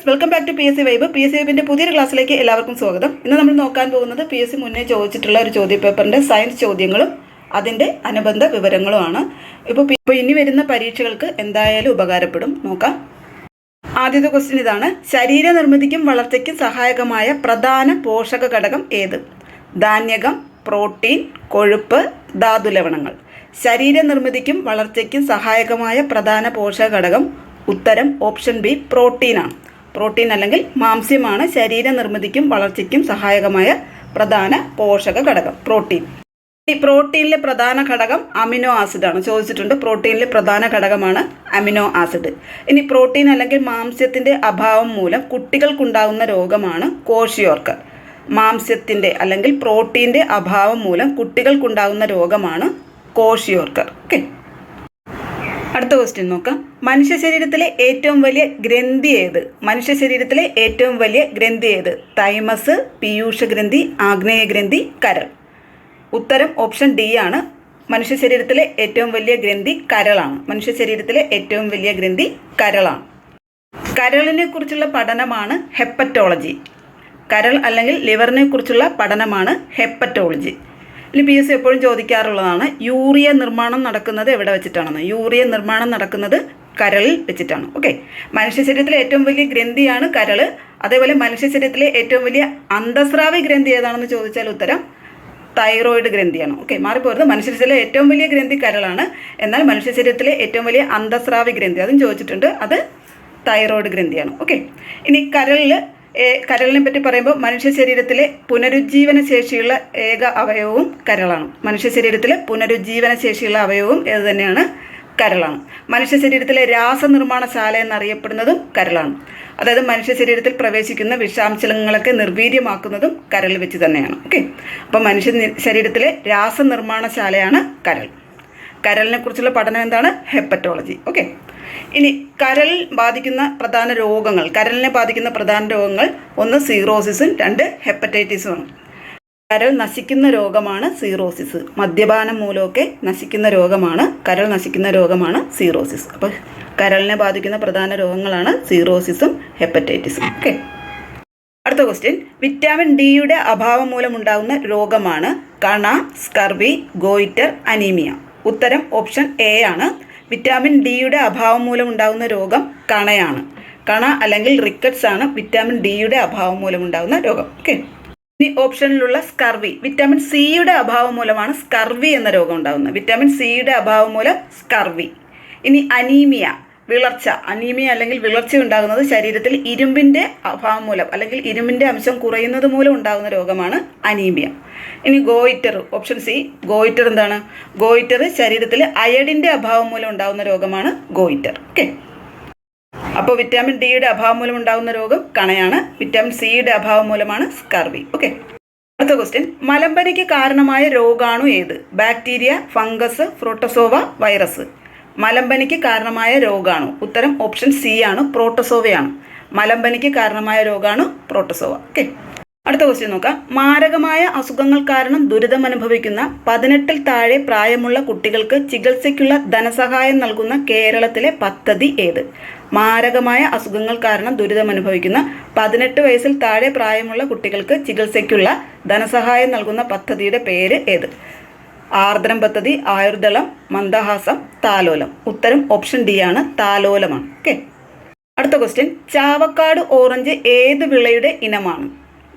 Friends welcome back to P S C vibe P S C വൈബിന്റെ പുതിയൊരു ക്ലാസ്സിലേക്ക് എല്ലാവർക്കും സ്വാഗതം. ഇന്ന് നമ്മൾ നോക്കാൻ പോകുന്നത് പി എസ് സി മുന്നേ ചോദിച്ചിട്ടുള്ള ഒരു ചോദ്യപേപ്പറിന്റെ സയൻസ് ചോദ്യങ്ങളും അതിന്റെ അനുബന്ധ വിവരങ്ങളുമാണ്. ഇപ്പോൾ ഇപ്പോൾ ഇനി വരുന്ന പരീക്ഷകൾക്ക് എന്തായാലും ഉപകാരപ്പെടും. നോക്കാം. ആദ്യത്തെ ക്വസ്റ്റ്യൻ ഇതാണ്. ശരീര നിർമ്മിതിക്കും വളർച്ചയ്ക്കും സഹായകമായ പ്രധാന പോഷക ഘടകം ഏത്? ധാന്യകം പ്രോട്ടീൻ കൊഴുപ്പ് ധാതുലവണങ്ങൾ ശരീര നിർമ്മിതിക്കും വളർച്ചയ്ക്കും സഹായകമായ പ്രധാന പോഷക ഘടകം ഉത്തരം ഓപ്ഷൻ ബി പ്രോട്ടീനാണ്. പ്രോട്ടീൻ അല്ലെങ്കിൽ മാംസ്യമാണ് ശരീര നിർമ്മിതിക്കും വളർച്ചയ്ക്കും സഹായകമായ പ്രധാന പോഷക ഘടകം പ്രോട്ടീൻ. ഈ പ്രോട്ടീനിലെ പ്രധാന ഘടകം അമിനോ ആസിഡ് ആണ് ചോദിച്ചിട്ടുണ്ട് പ്രോട്ടീനിലെ പ്രധാന ഘടകമാണ് അമിനോ ആസിഡ്. ഇനി പ്രോട്ടീൻ അല്ലെങ്കിൽ മാംസ്യത്തിന്റെ അഭാവം മൂലം കുട്ടികൾക്കുണ്ടാകുന്ന രോഗമാണ് കോഷിയോർക്കർ മാംസ്യത്തിന്റെ അല്ലെങ്കിൽ പ്രോട്ടീന്റെ അഭാവം മൂലം കുട്ടികൾക്കുണ്ടാകുന്ന രോഗമാണ് കോഷിയോർക്കർ ഓക്കെ. അടുത്ത ക്വസ്റ്റ്യൻ നോക്കാം. മനുഷ്യ ശരീരത്തിലെ ഏറ്റവും വലിയ ഗ്രന്ഥി ഏത്? മനുഷ്യ ശരീരത്തിലെ ഏറ്റവും വലിയ ഗ്രന്ഥി ഏത്? തൈമസ് പീയൂഷ ഗ്രന്ഥി ആഗ്നേയ ഗ്രന്ഥി കരൾ. ഉത്തരം ഓപ്ഷൻ ഡി ആണ്. മനുഷ്യ ശരീരത്തിലെ ഏറ്റവും വലിയ ഗ്രന്ഥി കരളാണ്. മനുഷ്യ ശരീരത്തിലെ ഏറ്റവും വലിയ ഗ്രന്ഥി കരളാണ്. കരളിനെ കുറിച്ചുള്ള പഠനമാണ് ഹെപ്പറ്റോളജി കരൾ അല്ലെങ്കിൽ ലിവറിനെ കുറിച്ചുള്ള പഠനമാണ് ഹെപ്പറ്റോളജി ഇനി പി എസ് സി എപ്പോഴും ചോദിക്കാറുള്ളതാണ് യൂറിയ നിർമ്മാണം നടക്കുന്നത് എവിടെ വെച്ചിട്ടാണെന്ന്? യൂറിയ നിർമ്മാണം നടക്കുന്നത് കരളിൽ വെച്ചിട്ടാണ്. ഓക്കെ. മനുഷ്യ ശരീരത്തിലെ ഏറ്റവും വലിയ ഗ്രന്ഥിയാണ് കരൾ അതേപോലെ മനുഷ്യ ശരീരത്തിലെ ഏറ്റവും വലിയ അന്തസ്രാവി ഗ്രന്ഥി ഏതാണെന്ന് ചോദിച്ചാൽ ഉത്തരം തൈറോയിഡ് ഗ്രന്ഥിയാണ്. ഓക്കെ മാറിപ്പോരുത്. മനുഷ്യ ശരീരത്തിലെ ഏറ്റവും വലിയ ഗ്രന്ഥി കരളാണ്. എന്നാൽ മനുഷ്യ ശരീരത്തിലെ ഏറ്റവും വലിയ അന്തസ്രാവി ഗ്രന്ഥി അതും ചോദിച്ചിട്ടുണ്ട് അത് തൈറോയിഡ് ഗ്രന്ഥിയാണ്. ഓക്കെ. ഇനി കരളിൽ കരളിനെ പറ്റി പറയുമ്പോൾ മനുഷ്യ ശരീരത്തിലെ പുനരുജ്ജീവന ശേഷിയുള്ള ഏക അവയവവും കരളാണ്. മനുഷ്യ ശരീരത്തിലെ പുനരുജ്ജീവന ശേഷിയുള്ള അവയവവും ഏത് തന്നെയാണ്? കരളാണ്. മനുഷ്യ ശരീരത്തിലെ രാസനിർമ്മാണശാല എന്നറിയപ്പെടുന്നതും കരളാണ്. അതായത് മനുഷ്യ ശരീരത്തിൽ പ്രവേശിക്കുന്ന വിഷാംശങ്ങളൊക്കെ നിർവീര്യമാക്കുന്നതും കരൾ വെച്ച് തന്നെയാണ്. ഓക്കെ? അപ്പോൾ മനുഷ്യ ശരീരത്തിലെ രാസനിർമ്മാണശാലയാണ് കരൾ. കരളിനെ കുറിച്ചുള്ള പഠനം എന്താണ്? ഹെപ്പറ്റോളജി ഓക്കെ ഇനി കരൽ ബാധിക്കുന്ന പ്രധാന രോഗങ്ങൾ കരലിനെ ബാധിക്കുന്ന പ്രധാന രോഗങ്ങൾ ഒന്ന് സീറോസിസും രണ്ട് ഹെപ്പറ്റൈറ്റിസുമാണ് കരൾ നശിക്കുന്ന രോഗമാണ് സീറോസിസ് മദ്യപാനം മൂലമൊക്കെ നശിക്കുന്ന രോഗമാണ് കരൾ നശിക്കുന്ന രോഗമാണ് സീറോസിസ് അപ്പോൾ കരളിനെ ബാധിക്കുന്ന പ്രധാന രോഗങ്ങളാണ് സീറോസിസും ഹെപ്പറ്റൈറ്റിസും ഓക്കെ അടുത്ത ക്വസ്റ്റ്യൻ വിറ്റാമിൻ ഡിയുടെ അഭാവം മൂലമുണ്ടാകുന്ന രോഗമാണ് കണ സ്കർവി ഗോയിറ്റർ അനീമിയ. ഉത്തരം ഓപ്ഷൻ എ ആണ്. വിറ്റാമിൻ ഡിയുടെ അഭാവം മൂലം ഉണ്ടാകുന്ന രോഗം കണയാണ്. കണ അല്ലെങ്കിൽ റിക്കറ്റ്സ് ആണ് വിറ്റാമിൻ ഡിയുടെ അഭാവം മൂലം ഉണ്ടാകുന്ന രോഗം. ഓക്കെ ഇനി ഓപ്ഷനിലുള്ള സ്കർവി. വിറ്റാമിൻ സിയുടെ അഭാവം മൂലമാണ് സ്കർവി എന്ന രോഗം ഉണ്ടാകുന്നത്. വിറ്റാമിൻ സിയുടെ അഭാവം മൂലം സ്കർവി. ഇനി അനീമിയ. വിളർച്ച അനീമിയ അല്ലെങ്കിൽ വിളർച്ച ഉണ്ടാകുന്നത് ശരീരത്തിൽ ഇരുമ്പിന്റെ അഭാവം മൂലം അല്ലെങ്കിൽ ഇരുമ്പിന്റെ അംശം കുറയുന്നത് മൂലം ഉണ്ടാകുന്ന രോഗമാണ് അനീമിയ. ഇനി ഗോയിറ്റർ ഓപ്ഷൻ സി ഗോയിറ്റർ എന്താണ്? ഗോയിറ്റർ ശരീരത്തിൽ അയഡിന്റെ അഭാവം മൂലം ഉണ്ടാകുന്ന രോഗമാണ് ഗോയിറ്റർ. ഓക്കെ അപ്പോൾ വിറ്റാമിൻ ഡിയുടെ അഭാവം മൂലം ഉണ്ടാകുന്ന രോഗം കണയാണ്. വിറ്റാമിൻ സിയുടെ അഭാവം മൂലമാണ് സ്കർവി ഓക്കെ അടുത്ത ക്വസ്റ്റ്യൻ മലമ്പനിക്ക് കാരണമായ രോഗാണു ഏത്? ബാക്ടീരിയ ഫംഗസ് ഫ്രോട്ടോസോവ വൈറസ് മലമ്പനിക്ക് കാരണമായ രോഗമാണ് ഉത്തരം ഓപ്ഷൻ സി ആണ് പ്രോട്ടോസോവയാണ്. മലമ്പനിക്ക് കാരണമായ രോഗമാണ് പ്രോട്ടോസോവ. ഓക്കെ അടുത്ത ക്വസ്റ്റ്യൻ നോക്കാം. മാരകമായ അസുഖങ്ങൾ കാരണം ദുരിതം അനുഭവിക്കുന്ന പതിനെട്ടിൽ താഴെ പ്രായമുള്ള കുട്ടികൾക്ക് ചികിത്സയ്ക്കുള്ള ധനസഹായം നൽകുന്ന കേരളത്തിലെ പദ്ധതി ഏത്? മാരകമായ അസുഖങ്ങൾ കാരണം ദുരിതം അനുഭവിക്കുന്ന പതിനെട്ട് വയസ്സിൽ താഴെ പ്രായമുള്ള കുട്ടികൾക്ക് ചികിത്സയ്ക്കുള്ള ധനസഹായം നൽകുന്ന പദ്ധതിയുടെ പേര് ഏത്? ആർദ്രം പദ്ധതി ആയുർദളം മന്ദഹാസം താലോലം. ഉത്തരം ഓപ്ഷൻ ഡി ആണ് താലോലമാണ്. ഓക്കെ അടുത്ത ക്വസ്റ്റ്യൻ ചാവക്കാട് ഓറഞ്ച് ഏത് വിളയുടെ ഇനമാണ്?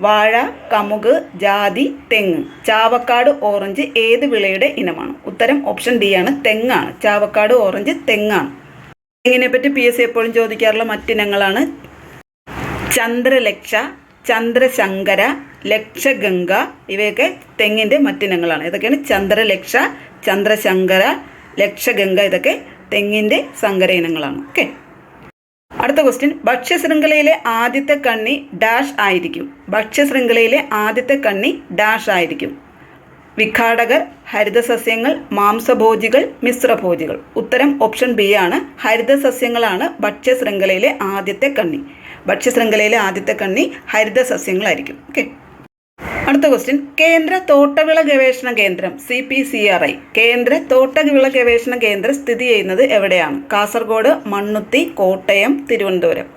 വാഴ കമുക് ജാതി തെങ്ങ്. ചാവക്കാട് ഓറഞ്ച് ഏത് വിളയുടെ ഇനമാണ്? ഉത്തരം ഓപ്ഷൻ ഡി ആണ് തെങ്ങാണ്. ചാവക്കാട് ഓറഞ്ച് തെങ്ങാണ്. തെങ്ങിനെ പറ്റി പി എസ് സി എപ്പോഴും ചോദിക്കാറുള്ള മറ്റിനങ്ങളാണ് ചന്ദ്രലക്ഷ ചന്ദ്രശങ്കര ലക്ഷഗംഗ ഇവയൊക്കെ തെങ്ങിന്റെ മറ്റിനങ്ങളാണ്. ഇതൊക്കെയാണ് ചന്ദ്രലക്ഷ ചന്ദ്രശങ്കര ലക്ഷഗംഗ ഇതൊക്കെ തെങ്ങിന്റെ സങ്കര ഇനങ്ങളാണ് ഓക്കെ. അടുത്ത ക്വസ്റ്റ്യൻ ഭക്ഷ്യശൃംഖലയിലെ ആദ്യത്തെ കണ്ണി ഡാഷ് ആയിരിക്കും. ഭക്ഷ്യശൃംഖലയിലെ ആദ്യത്തെ കണ്ണി ഡാഷ് ആയിരിക്കും. വിഘാടകർ ഹരിതസസ്യങ്ങൾ മാംസഭോജികൾ മിശ്രഭോജികൾ. ഉത്തരം ഓപ്ഷൻ ബി ആണ്. ഹരിതസസ്യങ്ങളാണ് ഭക്ഷ്യശൃംഖലയിലെ ആദ്യത്തെ കണ്ണി. ഭക്ഷ്യശൃംഖലയിലെ ആദ്യത്തെ കണ്ണി ഹരിത സസ്യങ്ങളായിരിക്കും ഓക്കെ അടുത്ത ക്വസ്റ്റ്യൻ കേന്ദ്ര തോട്ടവിള ഗവേഷണ കേന്ദ്രം C P C R I കേന്ദ്ര തോട്ടവിള ഗവേഷണ കേന്ദ്രം സ്ഥിതി ചെയ്യുന്നത് എവിടെയാണ്? കാസർഗോഡ് മണ്ണുത്തി കോട്ടയം തിരുവനന്തപുരം.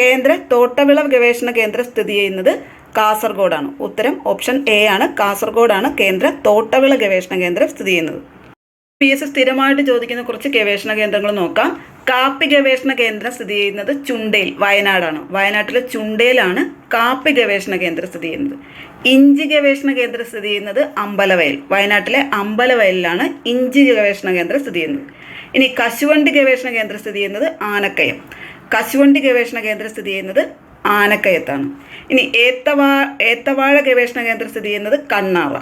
കേന്ദ്ര തോട്ടവിള ഗവേഷണ കേന്ദ്രം സ്ഥിതി ചെയ്യുന്നത് കാസർഗോഡാണ്. ഉത്തരം ഓപ്ഷൻ എ ആണ്. കാസർഗോഡാണ് കേന്ദ്ര തോട്ടവിള ഗവേഷണ കേന്ദ്രം സ്ഥിതി ചെയ്യുന്നത്. പി എസ് സ്ഥിരമായിട്ട് ചോദിക്കുന്ന കുറച്ച് ഗവേഷണ കേന്ദ്രങ്ങൾ നോക്കാം. കാപ്പി ഗവേഷണ കേന്ദ്രം സ്ഥിതി ചെയ്യുന്നത് ചുണ്ടേൽ വയനാടാണ്. വയനാട്ടിലെ ചുണ്ടേലാണ് കാപ്പി ഗവേഷണ കേന്ദ്രം സ്ഥിതി ചെയ്യുന്നത്. ഇഞ്ചി ഗവേഷണ കേന്ദ്രം സ്ഥിതി ചെയ്യുന്നത് അമ്പലവയൽ വയനാട്ടിലെ അമ്പലവയലിലാണ് ഇഞ്ചി ഗവേഷണ കേന്ദ്രം സ്ഥിതി ചെയ്യുന്നത്. ഇനി കശുവണ്ടി ഗവേഷണ കേന്ദ്രം സ്ഥിതി ചെയ്യുന്നത് ആനക്കയം. കശുവണ്ടി ഗവേഷണ കേന്ദ്രം സ്ഥിതി ചെയ്യുന്നത് ആനക്കയത്താണ്. ഇനി ഏത്തവാ ഏത്തവാഴ ഗവേഷണ കേന്ദ്രം സ്ഥിതി ചെയ്യുന്നത് കണ്ണാറ.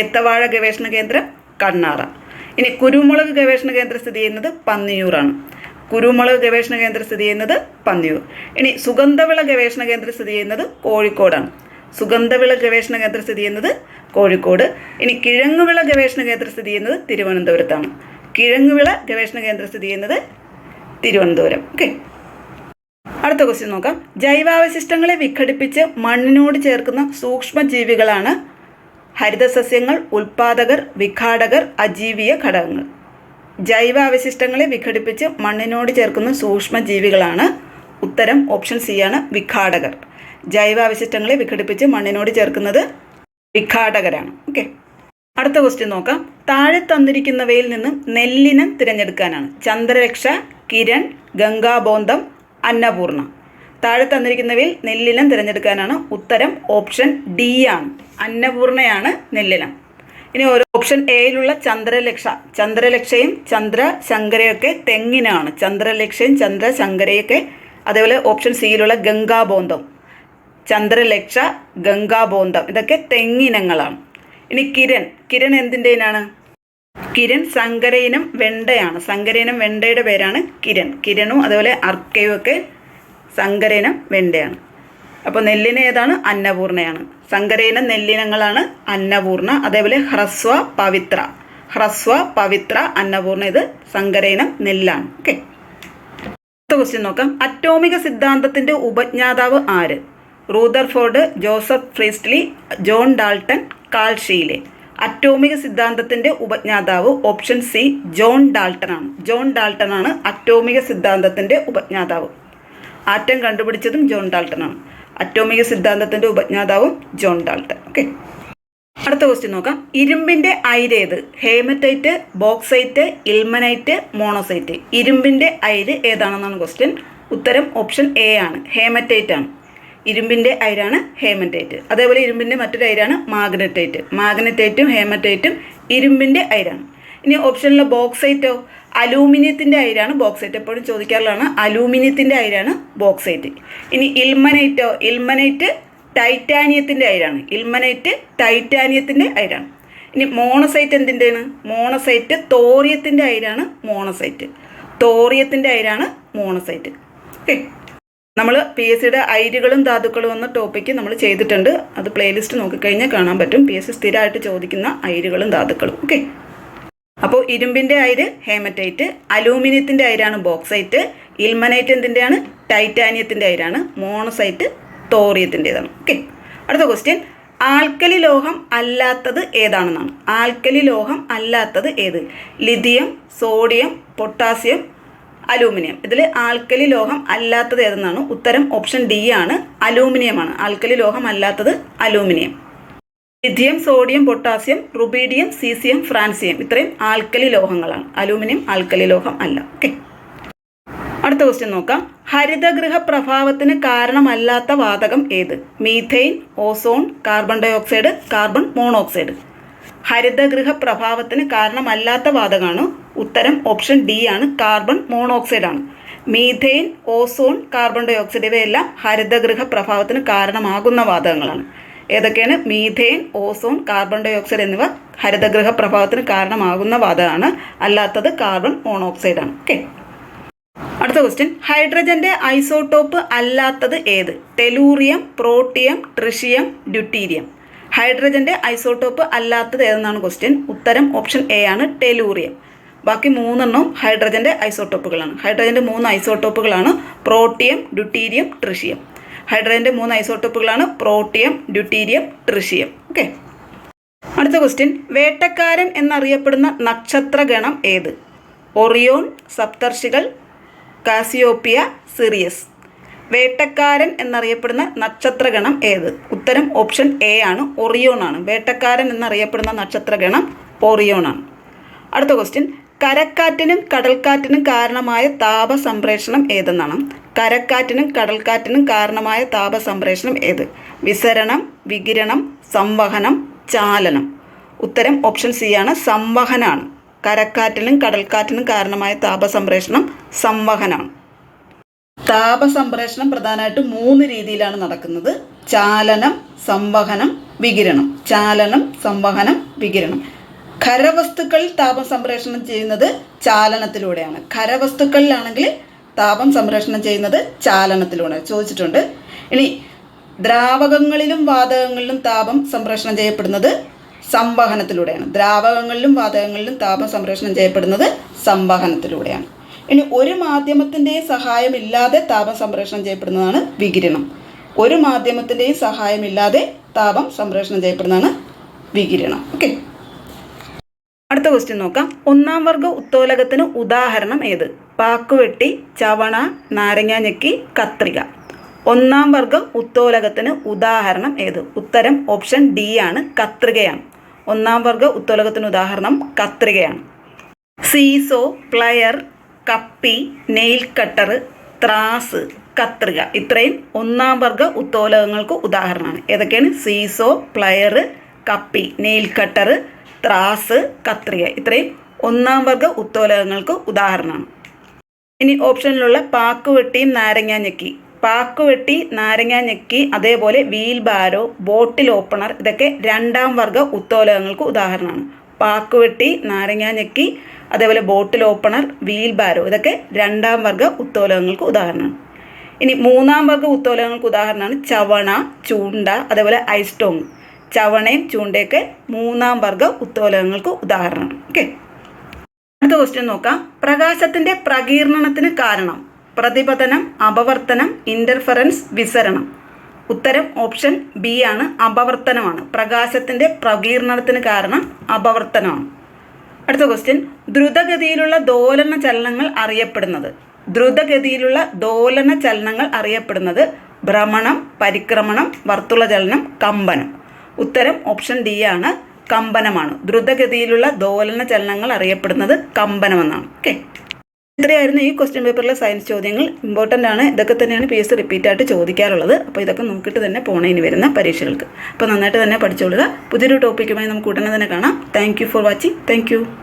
ഏത്തവാഴ ഗവേഷണ കേന്ദ്രം കണ്ണാറ. ഇനി കുരുമുളക് ഗവേഷണ കേന്ദ്രം സ്ഥിതി ചെയ്യുന്നത് പന്നിയൂറാണ്. കുരുമുളക് ഗവേഷണ കേന്ദ്രം സ്ഥിതി ചെയ്യുന്നത് പന്നിയൂർ. ഇനി സുഗന്ധവിള ഗവേഷണ കേന്ദ്രം സ്ഥിതി ചെയ്യുന്നത് കോഴിക്കോടാണ്. സുഗന്ധവിള ഗവേഷണ കേന്ദ്രം സ്ഥിതി ചെയ്യുന്നത് കോഴിക്കോട്. ഇനി കിഴങ്ങുവിള ഗവേഷണ കേന്ദ്രം സ്ഥിതി ചെയ്യുന്നത് തിരുവനന്തപുരത്താണ്. കിഴങ്ങുവിള ഗവേഷണ കേന്ദ്രം സ്ഥിതി ചെയ്യുന്നത് തിരുവനന്തപുരം. ഓക്കെ. അടുത്ത ക്വസ്റ്റ്യൻ നോക്കാം. ജൈവാവശിഷ്ടങ്ങളെ വിഘടിപ്പിച്ച് മണ്ണിനോട് ചേർക്കുന്ന സൂക്ഷ്മജീവികളാണ് ഹരിതസസ്യങ്ങൾ ഉൽപാദകർ വിഘാടകർ അജീവിയ ഘടകങ്ങൾ. ജൈവാവശിഷ്ടങ്ങളെ വിഘടിപ്പിച്ച് മണ്ണിനോട് ചേർക്കുന്ന സൂക്ഷ്മജീവികളാണ്. ഉത്തരം ഓപ്ഷൻ സി ആണ് വിഘാടകർ. ജൈവാവശിഷ്ടങ്ങളെ വിഘടിപ്പിച്ച് മണ്ണിനോട് ചേർക്കുന്നത് വിഘാടകരാണ്. ഓക്കെ. അടുത്ത ക്വസ്റ്റ്യൻ നോക്കാം. താഴെ തന്നിരിക്കുന്നവയിൽ നിന്നും നെല്ലിനം തിരഞ്ഞെടുക്കാനാണ്. ചന്ദ്രരക്ഷ കിരൺ ഗംഗാബോന്തം അന്നപൂർണ. താഴെ തന്നിരിക്കുന്നവയിൽ നെല്ലിനം തിരഞ്ഞെടുക്കാനാണ് ഉത്തരം ഓപ്ഷൻ ഡി ആണ്. അന്നപൂർണയാണ് നെല്ലിനം. ഇനി ഓരോ ഓപ്ഷൻ എയിലുള്ള ചന്ദ്രലക്ഷ ചന്ദ്രലക്ഷയും ചന്ദ്രശങ്കരയൊക്കെ തെങ്ങിനാണ്. ചന്ദ്രലക്ഷയും ചന്ദ്രശങ്കരയൊക്കെ അതേപോലെ ഓപ്ഷൻ സിയിലുള്ള ഗംഗാബോന്തം ചന്ദ്രലക്ഷ ഗംഗാബോന്തം ഇതൊക്കെ തെങ്ങിനങ്ങളാണ്. ഇനി കിരൺ കിരൺ എന്തിന്റെ ഇനാണ് കിരൺ സങ്കരയിനം വെണ്ടയാണ്. സങ്കരയിനം വെണ്ടയുടെ പേരാണ് കിരൺ. കിരണും അതേപോലെ അർക്കയും ഒക്കെ സങ്കരയിനം വെണ്ടയാണ്. അപ്പോൾ നെല്ലിനേതാണ് അന്നപൂർണയാണ്. സങ്കരയിനം നെല്ലിനങ്ങളാണ് അന്നപൂർണ അതേപോലെ ഹ്രസ്വ പവിത്ര. ഹ്രസ്വ പവിത്ര അന്നപൂർണ ഇത് സങ്കരയിനം നെല്ലാണ്. ഓക്കെ അടുത്ത ക്വസ്റ്റ്യൻ നോക്കാം. അറ്റോമിക സിദ്ധാന്തത്തിന്റെ ഉപജ്ഞാതാവ് ആര്? Rutherford Joseph Priestley John Dalton Carl Scheele. അറ്റോമിക സിദ്ധാന്തത്തിന്റെ ഉപജ്ഞാതാവ് ഓപ്ഷൻ സി ജോൺ ഡാൾട്ടൺ ആണ് ജോൺ ഡാൾട്ടൺ ആണ് അറ്റോമിക സിദ്ധാന്തത്തിന്റെ ഉപജ്ഞാതാവ്. ആറ്റം കണ്ടുപിടിച്ചതും ജോൺ ഡാൾട്ടൺ ആണ് അറ്റോമിക സിദ്ധാന്തത്തിന്റെ ഉപജ്ഞാതാവും ജോൺ ഡാൾട്ടൺ ഓക്കെ അടുത്ത ക്വസ്റ്റ്യൻ നോക്കാം. ഇരുമ്പിന്റെ അയിര് ഏത്? Haematite bauxite ilmenite monazite. ഇരുമ്പിന്റെ അയിര് ഏതാണെന്നാണ് ക്വസ്റ്റ്യൻ ഉത്തരം ഓപ്ഷൻ എ ആണ്. ഹേമറ്റൈറ്റ് ആണ്. ഇരുമ്പിന്റെ അയിരാണ് ഹേമറ്റൈറ്റ്. അതേപോലെ ഇരുമ്പിന്റെ മറ്റൊരു അയിരാണ് മാഗ്നറ്റൈറ്റ്. മാഗ്നറ്റൈറ്റും ഹേമറ്റൈറ്റും ഇരുമ്പിന്റെ അയിരാണ്. ഇനി ഓപ്ഷനിലെ ബോക്സൈറ്റോ അലൂമിനിയത്തിന്റെ അയിരാണ് ബോക്സൈറ്റ് എപ്പോഴും ചോദിക്കാറുള്ളതാണ് അലൂമിനിയത്തിന്റെ അയിരാണ് ബോക്സൈറ്റ് ഇനി ഇൽമനൈറ്റോ ഇൽമനൈറ്റ് ടൈറ്റാനിയത്തിന്റെ അയിരാണ്. ഇൽമനൈറ്റ് ടൈറ്റാനിയത്തിന്റെ അയിരാണ്. ഇനി മോണസൈറ്റ് എന്തിന്റെയാണ് മോണസൈറ്റ് തോറിയത്തിന്റെ അയിരാണ് മോണസൈറ്റ് തോറിയത്തിന്റെ അയിരാണ് മോണസൈറ്റ് ഓക്കെ നമ്മൾ പി എസ് സിയുടെ അയിരുകളും ധാതുക്കളും എന്ന ടോപ്പിക്ക് നമ്മൾ ചെയ്തിട്ടുണ്ട്. അത് പ്ലേലിസ്റ്റ് നോക്കിക്കഴിഞ്ഞാൽ കാണാൻ പറ്റും. പി എസ് സി സ്ഥിരമായിട്ട് ചോദിക്കുന്ന അയിരുകളും ധാതുക്കളും. ഓക്കെ അപ്പോൾ ഇരുമ്പിന്റെ അയിര് ഹേമറ്റൈറ്റ് അലൂമിനിയത്തിന്റെ അയിരാണ് ബോക്സൈറ്റ് ഇൽമനൈറ്റ് എന്തിന്റെയാണ് ടൈറ്റാനിയത്തിന്റെ അയിരാണ് മോണോസൈറ്റ് തോറിയത്തിന്റെതാണ് ഓക്കെ അടുത്ത ക്വസ്റ്റ്യൻ ആൽക്കലി ലോഹം അല്ലാത്തത് ഏതാണെന്നാണ്. ആൽക്കലി ലോഹം അല്ലാത്തത് ഏത്? Lithium sodium potassium aluminium. ഇതിൽ ആൽക്കലി ലോഹം അല്ലാത്തത് ഏതെന്നാണ്? ഉത്തരം ഓപ്ഷൻ ഡി ആണ്. അലൂമിനിയമാണ്. ആൽക്കലി ലോഹം അല്ലാത്തത് aluminium. Lithium sodium potassium rubidium caesium francium. ഇത്രയും ആൽക്കലി ലോഹങ്ങളാണ്. അലൂമിനിയം ആൽക്കലി ലോഹം അല്ല. ഓക്കെ. അടുത്ത ക്വസ്റ്റ്യൻ നോക്കാം. ഹരിതഗൃഹ പ്രഭാവത്തിന് കാരണമല്ലാത്ത വാതകം ഏത്? Methane ozone carbon dioxide carbon monoxide. ഹരിതഗൃഹ പ്രഭാവത്തിന് കാരണമല്ലാത്ത വാതകമാണ് ഉത്തരം ഓപ്ഷൻ ഡി ആണ്. കാർബൺ മോണോക്സൈഡ് ആണ്. Methane ozone carbon dioxide ഇവയെല്ലാം ഹരിതഗൃഹ പ്രഭാവത്തിന് കാരണമാകുന്ന വാതകങ്ങളാണ്. ഏതൊക്കെയാണ്? Methane ozone carbon dioxide എന്നിവ ഹരിതഗൃഹ പ്രഭാവത്തിന് കാരണമാകുന്ന വാതകമാണ്. അല്ലാത്തത് കാർബൺ മോണോക്സൈഡാണ് ഓക്കെ അടുത്ത ക്വസ്റ്റ്യൻ ഹൈഡ്രജന്റെ ഐസോടോപ്പ് അല്ലാത്തത് ഏത്? Tellurium protium tritium deuterium. ഹൈഡ്രജന്റെ isotope അല്ലാത്തത് ഏതെന്നാണ് ക്വസ്റ്റ്യൻ ഉത്തരം ഓപ്ഷൻ എ ആണ് ടെലൂറിയം. ബാക്കി മൂന്നെണ്ണം ഹൈഡ്രജന്റെ ഐസോടോപ്പുകളാണ്. ഹൈഡ്രജന്റെ മൂന്ന് ഐസോടോപ്പുകളാണ് പ്രോട്ടിയം ഡ്യൂട്ടീരിയം ട്രിഷിയം. ഹൈഡ്രജന്റെ മൂന്ന് ഐസോട്ടോപ്പുകളാണ് പ്രോട്ടിയം ഡ്യൂട്ടീരിയം ട്രിഷിയം. ഓക്കെ. അടുത്ത ക്വസ്റ്റ്യൻ. വേട്ടക്കാരൻ എന്നറിയപ്പെടുന്ന നക്ഷത്രഗണം ഏത്? ഒറിയോൺ സപ്തർഷികൾ കാസിയോപ്പിയ സിറിയസ്. വേട്ടക്കാരൻ എന്നറിയപ്പെടുന്ന നക്ഷത്രഗണം ഏത്? ഉത്തരം ഓപ്ഷൻ എ ആണ്. ഒറിയോൺ ആണ്. വേട്ടക്കാരൻ എന്നറിയപ്പെടുന്ന നക്ഷത്രഗണം ഒറിയോൺ ആണ്. അടുത്ത ക്വസ്റ്റ്യൻ. കരക്കാറ്റിനും കടൽക്കാറ്റിനും കാരണമായ താപ സംപ്രേഷണം ഏതെന്നാണ്? കരക്കാറ്റിനും കടൽക്കാറ്റിനും കാരണമായ താപ സംപ്രേഷണം ഏത്? വിസരണം വികിരണം സംവഹനം ചാലനം. ഉത്തരം ഓപ്ഷൻ സി ആണ്. സംവഹനാണ്. കരക്കാറ്റിനും കടൽക്കാറ്റിനും കാരണമായ താപ സംപ്രേഷണം സംവഹനാണ്. താപ സംപ്രേഷണം പ്രധാനമായിട്ടും മൂന്ന് രീതിയിലാണ് നടക്കുന്നത്. ചാലനം സംവഹനം വികിരണം. ചാലനം സംവഹനം വികിരണം. ഖരവസ്തുക്കളിൽ താപം സംപ്രേഷണം ചെയ്യുന്നത് ചാലനത്തിലൂടെയാണ്. ഖരവസ്തുക്കളിലാണെങ്കിൽ താപം സംപ്രേഷണം ചെയ്യുന്നത് ചാലനത്തിലൂടെ ചോദിച്ചിട്ടുണ്ട്. ഇനി ദ്രാവകങ്ങളിലും വാതകങ്ങളിലും താപം സംപ്രേഷണം ചെയ്യപ്പെടുന്നത് സംവഹനത്തിലൂടെയാണ്. ദ്രാവകങ്ങളിലും വാതകങ്ങളിലും താപം സംപ്രേഷണം ചെയ്യപ്പെടുന്നത് സംവഹനത്തിലൂടെയാണ്. ഇനി ഒരു മാധ്യമത്തിന്റെയും സഹായമില്ലാതെ താപം സംപ്രേഷണം ചെയ്യപ്പെടുന്നതാണ് വികിരണം. ഒരു മാധ്യമത്തിന്റെയും സഹായമില്ലാതെ താപം സംപ്രേഷണം ചെയ്യപ്പെടുന്നതാണ് വികിരണം. ഓക്കെ. അടുത്ത ക്വസ്റ്റ്യൻ നോക്കാം. ഒന്നാം വർഗ ഉത്തോലകത്തിന് ഉദാഹരണം ഏത്? പാക്കുവെട്ടി ചവണ നാരങ്ങ ഞെക്കി കത്രിക. ഒന്നാം വർഗ ഉത്തോലകത്തിന് ഉദാഹരണം ഏത്? ഉത്തരം ഓപ്ഷൻ ഡി ആണ് കത്രികയാണ്. ഒന്നാം വർഗ ഉത്തോലകത്തിന് ഉദാഹരണം കത്രികയാണ്. സീസോ പ്ലയർ കപ്പി നെയിൽ കട്ടർ ത്രാസ് കത്രിക. ഇത്രയും ഒന്നാം വർഗ ഉത്തോലകങ്ങൾക്ക് ഉദാഹരണമാണ്. ഏതൊക്കെയാണ്? സീസോ പ്ലയർ കപ്പി നെയിൽ കട്ടർ ത്രാസ് കത്രിക ഇത്രയും ഒന്നാം വർഗ ഉത്തോലകങ്ങൾക്ക് ഉദാഹരണമാണ്. ഇനി ഓപ്ഷനിലുള്ള പാക്കുവെട്ടിയും നാരങ്ങ ഞെക്കി. പാക്കുവെട്ടി നാരങ്ങ ഞെക്കി അതേപോലെ വീൽ ബാരോ ബോട്ടിൽ ഓപ്പണർ ഇതൊക്കെ രണ്ടാം വർഗ ഉത്തോലകങ്ങൾക്ക് ഉദാഹരണമാണ്. പാക്കുവെട്ടി നാരങ്ങ ഞെക്കി അതേപോലെ ബോട്ടിൽ ഓപ്പണർ വീൽ ബാരോ ഇതൊക്കെ രണ്ടാം വർഗ ഉത്തോലകങ്ങൾക്ക് ഉദാഹരണമാണ്. ഇനി മൂന്നാം വർഗ ഉത്തോലകങ്ങൾക്ക് ഉദാഹരണമാണ് ചവണ ചൂണ്ട അതേപോലെ ഐസ്റ്റോങ് ചവണയും ചൂണ്ടയൊക്കെ മൂന്നാം വർഗ ഉത്തോലകങ്ങൾക്ക് ഉദാഹരണം. ഓക്കെ അടുത്ത ക്വസ്റ്റ്യൻ നോക്കാം. പ്രകാശത്തിന്റെ പ്രകീർണനത്തിന് കാരണം. പ്രതിപതനം അപവർത്തനം ഇന്റർഫറൻസ് വിസരണം. ഉത്തരം ഓപ്ഷൻ ബി ആണ്. അപവർത്തനമാണ്. പ്രകാശത്തിന്റെ പ്രകീർണനത്തിന് കാരണം അപവർത്തനമാണ്. അടുത്ത ക്വസ്റ്റ്യൻ ദ്രുതഗതിയിലുള്ള ദോലന ചലനങ്ങൾ അറിയപ്പെടുന്നത്. ദ്രുതഗതിയിലുള്ള ദോലന ചലനങ്ങൾ അറിയപ്പെടുന്നത് ഭ്രമണം പരിക്രമണം വർത്തുള ചലനം കമ്പനം. ഉത്തരം ഓപ്ഷൻ ഡി ആണ്. കമ്പനമാണ്. ദ്രുതഗതിയിലുള്ള ദോലന ചലനങ്ങൾ അറിയപ്പെടുന്നത് കമ്പനമെന്നാണ്. ഓക്കെ. ഇത്രയായിരുന്നു ഈ ക്വസ്റ്റ്യൻ പേപ്പറിലെ സയൻസ് ചോദ്യങ്ങൾ. ഇമ്പോർട്ടന്റ് ആണ്. ഇതൊക്കെ തന്നെയാണ് പി എസ് റിപ്പീറ്റ് ആയിട്ട് ചോദിക്കാറുള്ളത്. അപ്പോൾ ഇതൊക്കെ നോക്കിയിട്ട് തന്നെ പോണേ ഇനി വരുന്ന പരീക്ഷകൾക്ക്. അപ്പോൾ നന്നായിട്ട് തന്നെ പഠിച്ചോളുക. പുതിയൊരു ടോപ്പിക്കുമായി നമുക്ക് ഉടനെ തന്നെ കാണാം. Thank for watching thank